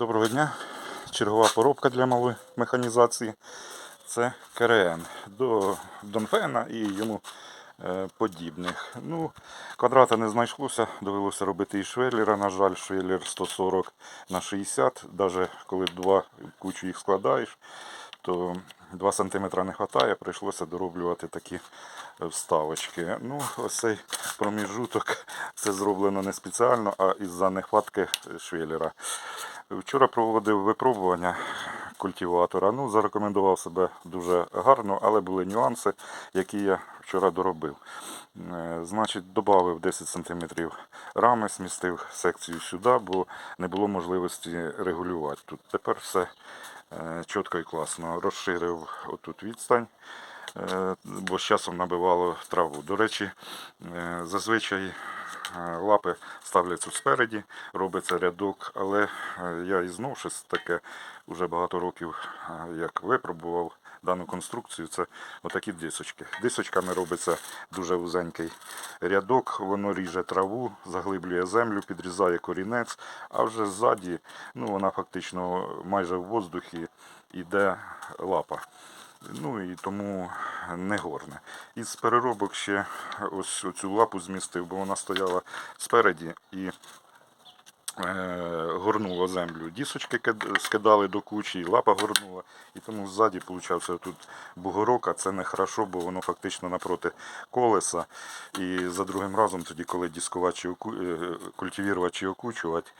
Доброго дня. Чергова поробка для малої механізації. Це КРН до Донфена і йому е, подібних. Ну, квадрата не знайшлося, довелося робити і швеллера. На жаль, швеллер 140 на 60. Навіть коли два кучу їх складаєш, то 2 см не вистачає, прийшлося дороблювати такі е, вставочки. Ну, ось цей проміжуток це зроблено не спеціально, а із-за нехватки швеллера. Вчора проводив випробування культиватора. Ну, зарекомендував себе дуже гарно, але були нюанси, які я вчора доробив. Е, Значить, додав 10 см рами, змістив секцію сюди, бо не було можливості регулювати тут. Тепер все е, чітко і класно. Розширив отут відстань. е, Бо з часом набивало траву. До речі, зазвичай лапи ставляться спереді, робиться рядок, але е, я і знов щось таке вже багато років е, як випробував дану конструкцію. Це отакі дисочки. Дисочками робиться дуже вузенький рядок, воно ріже траву, заглиблює землю, підрізає корінець, а вже ззаді ну, вона фактично майже в воздухі йде лапа. Ну і тому не горне. Із переробок ще ось цю лапу змістив, бо вона стояла спереді і е, горнуло землю. Дісочки скидали до кучі, і лапа горнула. І тому ззаді получався тут бугорок, а це не хорошо, бо воно фактично напроти колеса. І за другим разом, тоді, коли дискувати е, чи окучувати,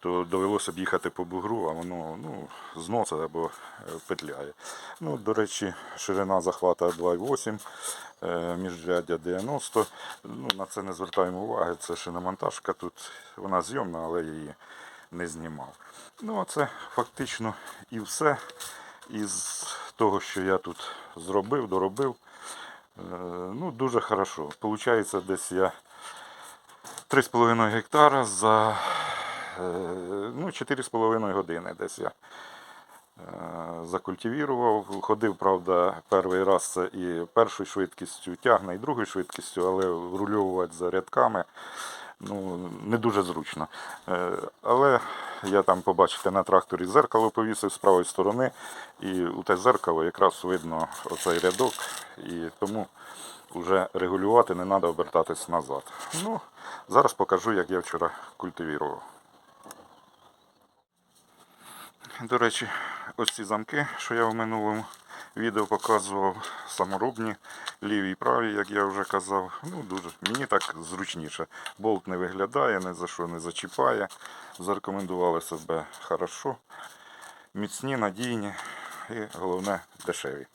то довелося б їхати по бугру, а воно ну, зносить або е, петляє. Ну, до речі, ширина захвата 2,8, е, міжряддя 90. Ну, на це не звертаємо уваги, це шиномонтажка тут, вона зйомна, але її не знімав. Ну, а це фактично і все із того, що я тут зробив, доробив. Е, Ну, дуже хорошо. Получається, десь я 3,5 гектара за ну, 4,5 години десь я е, закультивірував. Ходив, правда, перший раз це і першою швидкістю тягне, і другою швидкістю, але врульовувати за рядками ну, не дуже зручно. Е, Але я там, побачите, на тракторі зеркало повісив з правої сторони, і у те зеркало якраз видно оцей рядок, і тому вже регулювати не треба обертатись назад. Ну, зараз покажу, як я вчора культивірував. До речі, ось ці замки, що я в минулому відео показував, саморобні, ліві і праві, як я вже казав. Ну, дуже, мені так зручніше. Болт не виглядає, ні за що не зачіпає. Зарекомендували себе хорошо. Міцні, надійні і головне дешеві.